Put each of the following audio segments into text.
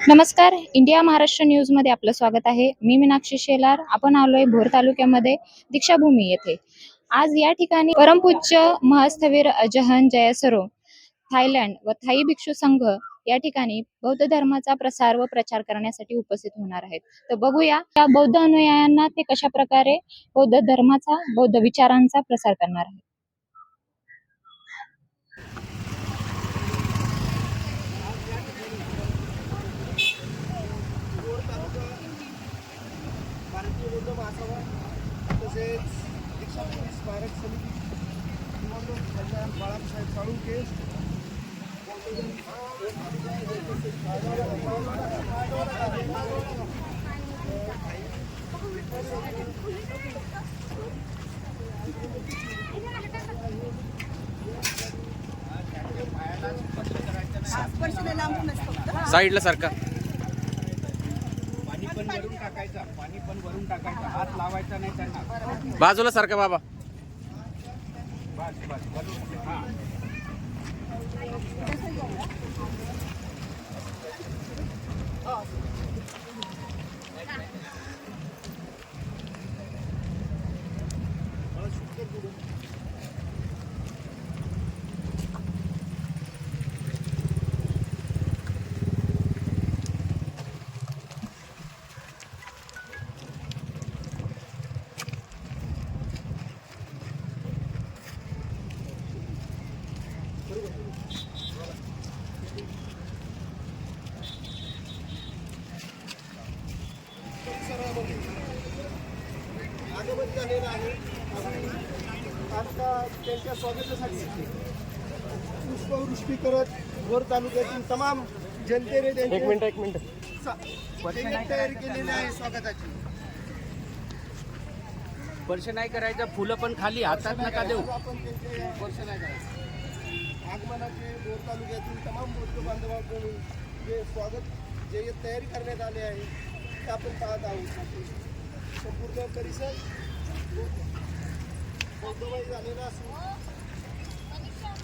नमस्कार इंडिया महाराष्ट्र न्यूजमध्ये आपलं स्वागत आहे. मी मीनाक्षी शेलार आपण आलोय भोर तालुक्यामध्ये दीक्षाभूमी येथे. आज या ठिकाणी परमपूज्य महस्थवीर अजहन जयसरो थायलंड व थाई भिक्षू संघ या ठिकाणी बौद्ध धर्माचा प्रसार व प्रचार करण्यासाठी उपस्थित होणार आहेत. तर बघूया त्या बौद्ध अनुयायांना ते कशा प्रकारे बौद्ध धर्माचा बौद्ध विचारांचा प्रसार करणार आहेत. तसेच दीक्षाभूमी स्मारक समिती निवडणूक कल्याण बाळासाहेब साळुंके साईडला सारखा. पाणी भरून टाकायचा पाणी पण भरून टाकायचा हात लावायचा नाही त्यांना. बाजूला सारखा बाबा. बस बस भरून हा. परिसरामध्ये आगमन झालेलं आहे आणि आता त्यांच्या स्वागतासाठी पुष्पवृष्टी करत भोर तालुक्यातील तमाम जनतेने त्यांचे एक मिनिट एक मिनिट. तयारी केलेली आहे स्वागताची. स्पर्श नाही करायचं फुलं पण खाली हातात नका देऊ. आपण त्यांचे वर्ष नाही करायचं. आगमनाचे भोर तालुक्यातील तमाम बौद्ध बांधवांकडून जे स्वागत जे तयारी करण्यात आले आहे ते आपण पाहत आहोत. संपूर्ण परिसर बौद्धमय झालेला असून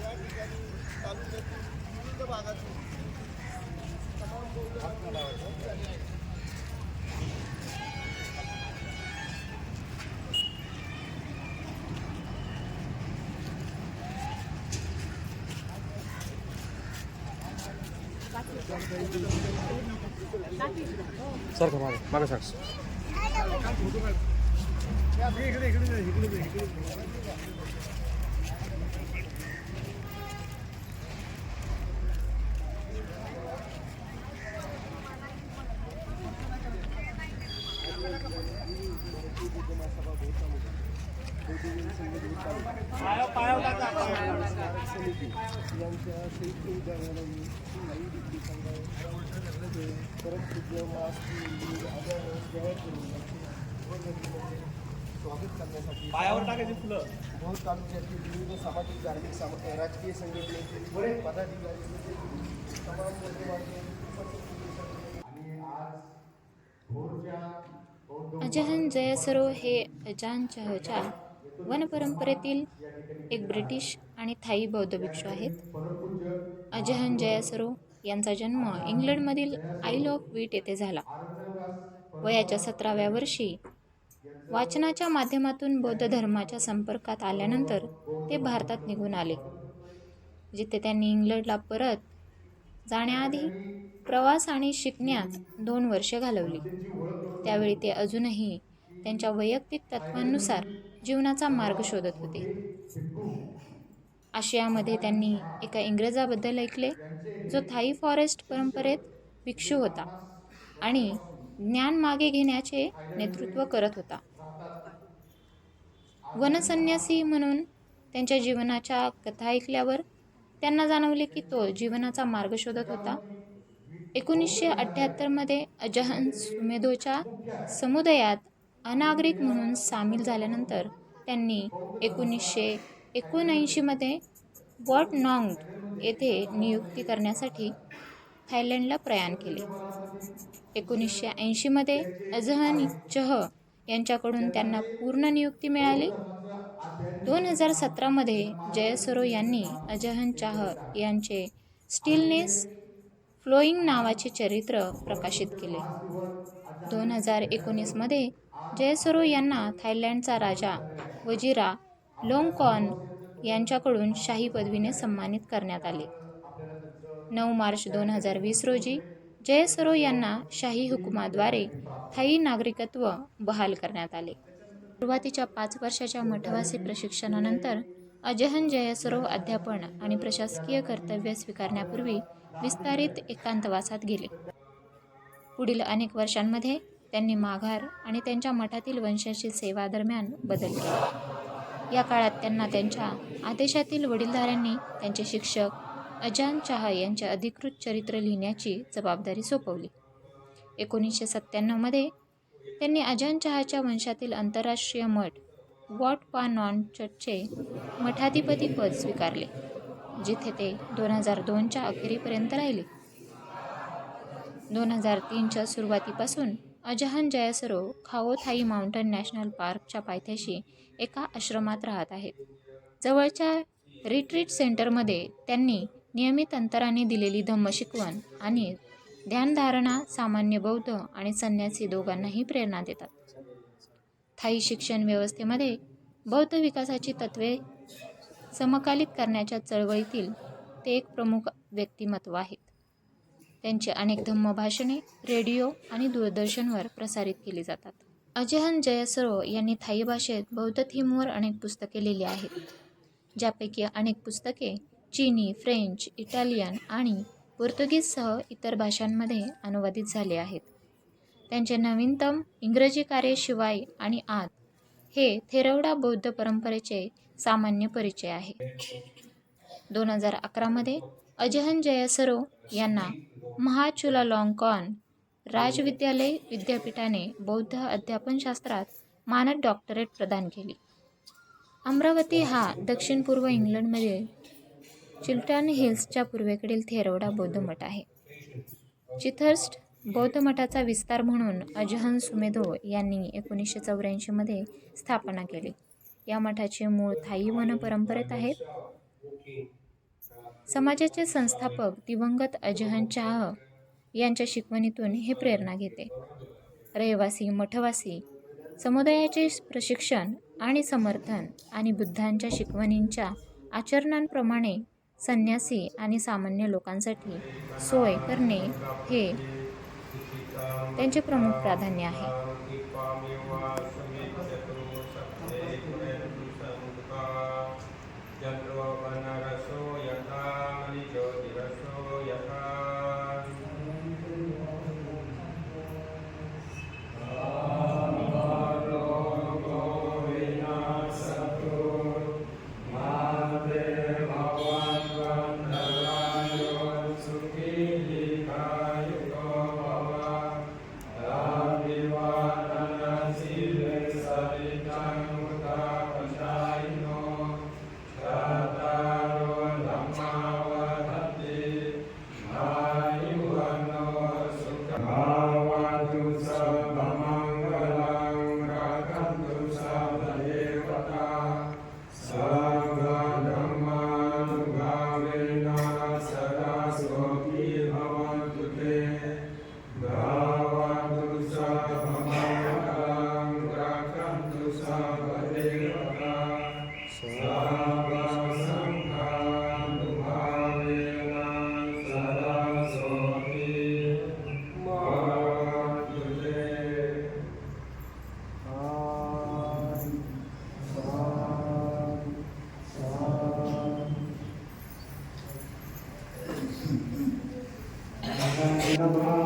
या ठिकाणी तालुक्यातील विविध भागातून तमाम बौद्ध बांधव आले आहेत. सारखा मागे मागे सारखं स्वागत राजकीय आणि आज अजहन जयसरो हे अजान चहच्या वनपरंपरेतील एक ब्रिटिश आणि थाई बौद्ध भिक्षू आहेत. अजहन जयासरो यांचा जन्म इंग्लंडमधील आईल ऑफ वीट येथे झाला. वयाच्या सतराव्या वर्षी वाचनाच्या माध्यमातून बौद्ध धर्माच्या संपर्कात आल्यानंतर ते भारतात निघून आले जिथे त्यांनी इंग्लंडला परत जाण्याआधी प्रवास आणि शिकण्यात दोन वर्षे घालवली. त्यावेळी ते अजूनही त्यांच्या वैयक्तिक तत्वांनुसार जीवनाचा मार्ग शोधत होते. आशियामध्ये त्यांनी एका इंग्रजाबद्दल ऐकले जो थाई फॉरेस्ट परंपरेत भिक्षू होता आणि ज्ञान मागे घेण्याचे नेतृत्व करत होता. वनसन्यासी म्हणून त्यांच्या जीवनाच्या कथा ऐकल्यावर त्यांना जाणवले की तो जीवनाचा मार्ग शोधत होता. एकोणीसशे अठ्ठ्याहत्तरमध्ये अजहन सुमेधोच्या समुदायात अनागरिक म्हणून सामील झाल्यानंतर त्यांनी एकोणीसशे एकोणऐंशीमध्ये वॉट नॉंग येथे नियुक्ती करण्यासाठी थायलंडला प्रयाण केले. एकोणीसशे ऐंशीमध्ये अजहन चह यांच्याकडून त्यांना पूर्ण नियुक्ती मिळाली. दोन हजार सतरामध्ये जयसरो यांनी अजहन चाह यांचे स्टीलनेस फ्लोईंग नावाचे चरित्र प्रकाशित केले. दोन हजार एकोणीसमध्ये जयसरो यांना थायलंडचा राजा वजिरा लोंगकॉन यांच्याकडून शाही पदवीने सन्मानित करण्यात आले. नऊ मार्च दोन हजार वीस रोजी जयसरो यांना शाही हुकुमाद्वारे थाई नागरिकत्व बहाल करण्यात आले. सुरुवातीच्या पाच वर्षाच्या मठवासी प्रशिक्षणानंतर अजहन जयसरो अध्यापन आणि प्रशासकीय कर्तव्य स्वीकारण्यापूर्वी विस्तारित एकांतवासात गेले. पुढील अनेक वर्षांमध्ये त्यांनी माघार आणि त्यांच्या मठातील वंशाची सेवा दरम्यान बदल केला. या काळात त्यांना त्यांच्या आदेशातील वडीलधाऱ्यांनी त्यांचे शिक्षक अजान चहा यांचे अधिकृत चरित्र लिहिण्याची जबाबदारी सोपवली. एकोणीसशे सत्त्याण्णवमध्ये त्यांनी अजान चहाच्या वंशातील आंतरराष्ट्रीय मठ वॉट पा नॉन चर्चचे मठाधिपती पद स्वीकारले जिथे ते दोन हजार दोनच्या अखेरीपर्यंत राहिले. दोन हजार तीनच्या सुरुवातीपासून अजहन जयसरो खाओ थाई माउंटन नॅशनल पार्कच्या पायथ्याशी एका आश्रमात राहत आहेत जवळच्या रिट्रीट सेंटरमध्ये त्यांनी नियमित अंतराने दिलेली धम्म शिकवण आणि ध्यानधारणा सामान्य बौद्ध आणि संन्यासी दोघांनाही प्रेरणा देतात. थाई शिक्षण व्यवस्थेमध्ये बौद्ध विकासाची तत्त्वे समकालित करण्याच्या चळवळीतील ते एक प्रमुख व्यक्तिमत्व आहे. त्यांची अनेक धम्म भाषणे रेडिओ आणि दूरदर्शनवर प्रसारित केली जातात. अजहन जयसरो यांनी थाई भाषेत बौद्ध थीमवर अनेक पुस्तके लिहिली आहेत ज्यापैकी अनेक पुस्तके चीनी फ्रेंच इटालियन आणि पोर्तुगीजसह इतर भाषांमध्ये अनुवादित झाले आहेत. त्यांचे नवीनतम इंग्रजी कार्य शिवाय आणि आत हे थेरवडा बौद्ध परंपरेचे सामान्य परिचय आहे. दोन हजार अकरामध्ये अजहन जयसरो यांना महाचुलालॉंगकॉन राजविद्यालय विद्यापीठाने बौद्ध अध्यापनशास्त्रात मानद डॉक्टरेट प्रदान केली. अमरावती हा दक्षिण पूर्व इंग्लंडमध्ये चिल्टन हिल्सच्या पूर्वेकडील थेरवडा बौद्ध मठ आहे. चिथर्स्ट बौद्ध मठाचा विस्तार म्हणून अजहन सुमेधो यांनी एकोणीसशे चौऱ्याऐंशीमध्ये स्थापना केली. या मठाचे मूळ थाई वन परंपरेत आहेत. समाजाचे संस्थापक दिवंगत अजहन चाह यांच्या शिकवणीतून हे प्रेरणा घेते. रहिवासी मठवासी समुदायाचे प्रशिक्षण आणि समर्थन आणि बुद्धांच्या शिकवणींच्या आचरणांप्रमाणे संन्यासी आणि सामान्य लोकांसाठी सोय करणे हे त्यांचे प्रमुख प्राधान्य आहे. Amen.